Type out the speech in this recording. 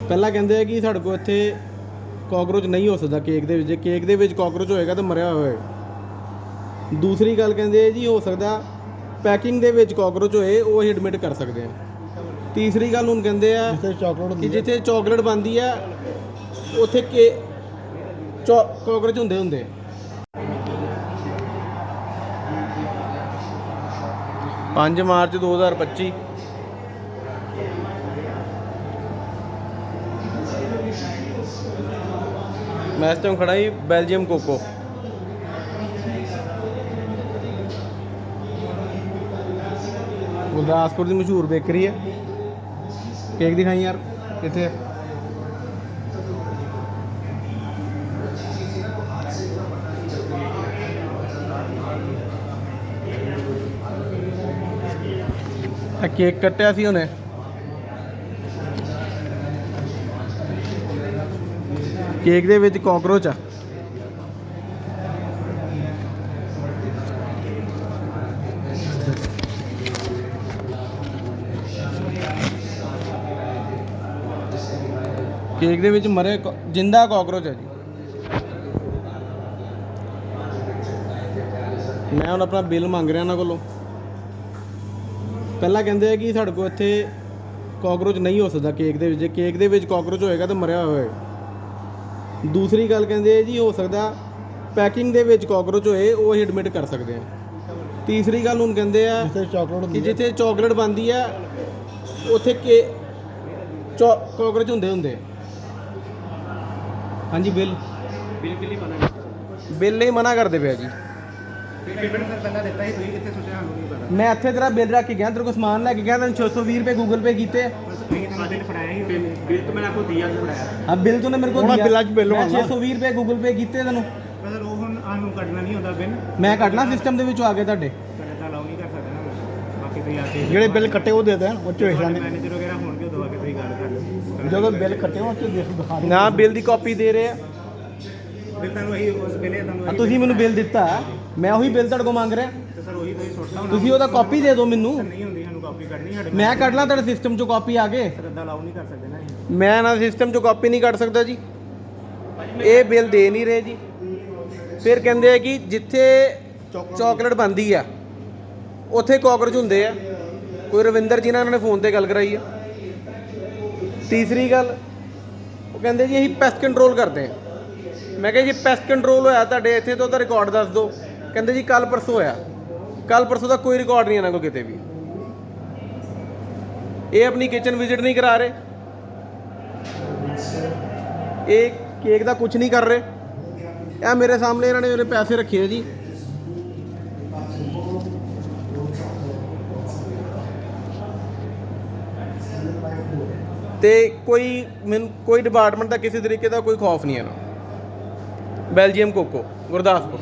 ਪਹਿਲਾਂ ਕਹਿੰਦੇ ਆ ਕਿ ਸਾਡੇ ਕੋਲ ਇੱਥੇ ਕਾਕਰੋਚ ਨਹੀਂ ਹੋ ਸਕਦਾ ਕੇਕ ਦੇ ਵਿੱਚ। ਜੇ ਕੇਕ ਦੇ ਵਿੱਚ ਕਾਕਰੋਚ ਹੋਏਗਾ ਤਾਂ ਮਰਿਆ ਹੋਏਗਾ ਦੂਸਰੀ ਗੱਲ ਕਹਿੰਦੇ ਆ ਜੀ ਹੋ ਸਕਦਾ ਪੈਕਿੰਗ ਦੇ ਵਿੱਚ ਕਾਕਰੋਚ ਹੋਏ ਉਹ ਅਸੀਂ ਐਡਮਿਟ ਕਰ ਸਕਦੇ ਆ। ਤੀਸਰੀ ਗੱਲ ਹੁਣ ਕਹਿੰਦੇ ਆ ਜਿੱਥੇ ਚਾਕਲੇਟ ਕਿ ਹੁੰਦੀ ਹੈ ਜਿੱਥੇ ਚਾਕਲੇਟ ਬਣਦੀ ਆ ਉੱਥੇ ਕੇ ਕਾਕਰੋਚ ਹੁੰਦੇ ਹੁੰਦੇ ਪੰਜ ਮਾਰਚ 2025 ਮੈਂ ਇਸ ਟਾਈਮ ਖੜਾ ਹੀ ਬੈਲਜੀਅਮ ਕੋਕੋ। ਗੁਰਦਾਸਪੁਰ ਦੀ ਮਸ਼ਹੂਰ ਬੇਕਰੀ ਹੈ। ਕੇਕ ਦਿਖਾਈ ਯਾਰ, ਕਿੱਥੇ ਹੈ? ਕੇਕ ਕੱਟਿਆ ਸੀ ਉਹਨੇ। ਕੇਕ ਦੇ ਵਿੱਚ ਕਾਕਰੋਚ ਆ। ਕੇਕ ਦੇ ਵਿੱਚ ਮਰੇ ਜਿੰਦਾ ਕਾਕਰੋਚ ਹੈ ਜੀ। ਮੈਂ ਹੁਣ ਆਪਣਾ ਬਿੱਲ ਮੰਗ ਰਿਹਾ ਉਹਨਾਂ ਕੋਲੋਂ। ਪਹਿਲਾਂ ਕਹਿੰਦੇ ਆ ਕਿ ਸਾਡੇ ਕੋਲ ਇੱਥੇ ਕਾਕਰੋਚ ਨਹੀਂ ਹੋ ਸਕਦਾ ਕੇਕ ਦੇ ਵਿੱਚ। ਜੇ ਕੇਕ ਦੇ ਵਿੱਚ ਕਾਕਰੋਚ ਹੋਏਗਾ ਤਾਂ ਮਰਿਆ ਹੋਇਆ ਹੋਏਗਾ। ਦੂਸਰੀ ਗੱਲ ਕਹਿੰਦੇ ਆ ਜੀ ਹੋ ਸਕਦਾ ਪੈਕਿੰਗ ਦੇ ਵਿੱਚ ਕਾਕਰੋਚ ਹੋਏ ਉਹ ਅਸੀਂ ਐਡਮਿਟ ਕਰ ਸਕਦੇ ਆ ਤੀਸਰੀ ਗੱਲ ਹੁਣ ਕਹਿੰਦੇ ਆ ਜਿੱਥੇ ਚਾਕਲੇਟ ਕਿ ਹੁੰਦੀ ਹੈ ਜਿੱਥੇ ਚਾਕਲੇਟ ਬਣਦੀ ਆ ਉੱਥੇ ਕੇ ਕਾਕਰੋਚ ਹੁੰਦੇ ਹੁੰਦੇ। ਹਾਂਜੀ ਬਿੱਲ। ਬਿਲਕੁਲ ਹੀ ਮਨਾ ਬਿੱਲ ਨਹੀਂ ਮਨਾ ਕਰਦੇ ਪਿਆ ਜੀ। ਪੇਮੈਂਟ ਤਾਂ ਪਹਿਲਾਂ ਦਿੱਤਾ ਸੀ ਤੁਸੀਂ ਕਿੱਥੇ ਸੁੱਟਿਆ ਸਾਨੂੰ ਨਹੀਂ ਪਤਾ? ਮੈਂ ਇੱਥੇ ਤੇਰਾ ਬਿੱਲ ਰੱਖ ਕੇ ਗਿਆ ਤੇਰੇ ਕੋਲ ਸਮਾਨ ਲੈ ਕੇ ਗਿਆ ਤੈਨੂੰ 620 ਰੁਪਏ ਗੂਗਲ ਪੇ ਕੀਤੇ। ਉਹਨੇ ਬਿੱਲ ਤਾਂ ਮੈਂ ਆਪਕੋ ਦਿਆ ਫੜਾਇਆ। ਹਾਂ ਬਿੱਲ ਤੂੰ ਮੇਰੇ ਕੋਲ ਦਿਆ। ਬਿੱਲਾਂ 'ਚ ਬਿੱਲ ਮੈਂ ਹੋਣਾ। 620 ਰੁਪਏ ਗੂਗਲ ਪੇ ਕੀਤੇ ਤੈਨੂੰ। ਪਰ ਸਰ ਉਹ ਹੁਣ ਸਾਨੂੰ ਕੱਢਣਾ ਨਹੀਂ ਹੁੰਦਾ ਬਿੱਲ। ਮੈਂ ਕੱਢਣਾ ਸਿਸਟਮ ਦੇ ਵਿੱਚੋਂ ਆ ਕੇ ਤੁਹਾਡੇ। ਤੁਹਾਡੇ ਤਾਂ ਅਲਾਉ ਨਹੀਂ ਕਰ ਸਕਦੇ ਨਾ ਬਾਕੀ ਤੁਸੀਂ ਆ ਕੇ ਜਿਹੜੇ ਬਿੱਲ ਕੱਟੇ ਉਹ ਦੇ ਦੇਣ ਉਹ ਚ ਵੇਖ ਲਾਂਗੇ ਮੈਨੇਜਰ ਵਗੈਰਾ ਹੋਣਗੇ ਉਦੋਂ ਆ ਕੇ ਤੁਸੀਂ ਗੱਲ ਕਰ ਲਿਓ। ਜਦੋਂ ਬਿੱਲ ਕੱਟੇ ਉਹ ਚ ਦੇਖ ਦਿਖਾ ਦੇ ਨਾ ਬਿੱਲ ਦੀ ਕਾਪੀ ਦੇ ਰਹੇ ਆ। ਬਿੱਲ ਤੁਹਾਨੂੰ ਇਹੀ ਉਸ ਵੇਲੇ ਤੁਹਾਨੂੰ ਆ ਇਹੀ ਤੁਸੀਂ ਮੈਨੂੰ ਬਿੱਲ ਦਿੱਤਾ। ਮੈਂ ਉਹੀ ਬਿੱਲ ਤੁਹਾਡੇ ਕੋਲ ਮੰਗ ਰਿਹਾ। ਤੇ ਸਰ ਉਹੀ ਤੁਸੀਂ ਸੁੱਟਦਾ ਹੋਣਾ। ਤੁਸੀਂ ਉਹਦਾ ਕਾਪੀ ਦੇ ਦਿਓ ਮੈਨੂੰ। ਨਹੀਂ ਹੁੰਦੀ ਸਾਨੂੰ ਕਾਪੀ ਕੱਢਣੀ ਸਾਡੇ ਮੈਂ ਕੱਢ ਲਾਂ ਤੁਹਾਡੇ ਸਿਸਟਮ ਚੋਂ ਕਾਪੀ ਆ ਕੇ। ਸਰ ਦਾ ਅਲਾਉ ਨਹੀਂ ਕਰ ਸਕਦੇ ਨਾ ਅਸੀਂ। ਮੈਂ ਨਾ ਸਿਸਟਮ ਚੋਂ ਕਾਪੀ ਨਹੀਂ ਕੱਢ ਸਕਦਾ ਜੀ। ਇਹ ਬਿੱਲ ਦੇ ਨਹੀਂ ਰਹੇ ਜੀ। ਫਿਰ ਕਹਿੰਦੇ ਆ ਕਿ ਜਿੱਥੇ ਚਾਕਲੇਟ ਬਣਦੀ ਆ ਉੱਥੇ ਕਾਕਰੋਚ ਹੁੰਦੇ ਆ। ਕੋਈ ਰਵਿੰਦਰ ਜੀ ਨਾਲ ਇਹਨਾਂ ਨੇ ਫੋਨ ਤੇ ਗੱਲ ਕਰਾਈ ਆ। ਤੀਸਰੀ ਗੱਲ ਉਹ ਕਹਿੰਦੇ ਜੀ ਅਸੀਂ ਪੈਸਟ ਕੰਟਰੋਲ ਕਰਦੇ ਆ। ਮੈਂ ਕਿਹਾ ਜੀ ਪੈਸਟ ਕੰਟਰੋਲ ਹੋਇਆ ਤੁਹਾਡੇ, ਇੱਥੇ ਤੋਂ ਉਹਦਾ ਰਿਕਾਰਡ ਦੱਸ ਦਿਓ। ਕਹਿੰਦੇ ਜੀ ਕੱਲ ਪਰਸੋਂ ਹੋਇਆ। ਕੱਲ ਪਰਸੋਂ ਦਾ ਕੋਈ ਰਿਕਾਰਡ ਨਹੀਂ ਇਹਨਾਂ ਕੋਲ ਕਿਤੇ ਵੀ। ਇਹ ਆਪਣੀ ਕਿਚਨ ਵਿਜ਼ਿਟ ਨਹੀਂ ਕਰਾ ਰਹੇ। ਇਹ ਕੇਕ ਦਾ ਕੁਝ ਨਹੀਂ ਕਰ ਰਹੇ। ਇਹ ਮੇਰੇ ਸਾਹਮਣੇ ਇਹਨਾਂ ਨੇ ਮੇਰੇ ਪੈਸੇ ਰੱਖੇ ਆ ਜੀ। ਤੇ ਕੋਈ ਮੈਨੂੰ, ਕੋਈ ਡਿਪਾਰਟਮੈਂਟ ਦਾ ਕਿਸੇ ਤਰੀਕੇ ਦਾ ਕੋਈ ਖੌਫ ਨਹੀਂ ਹੈ ਨਾ। Belgium Coco Gurdaspur.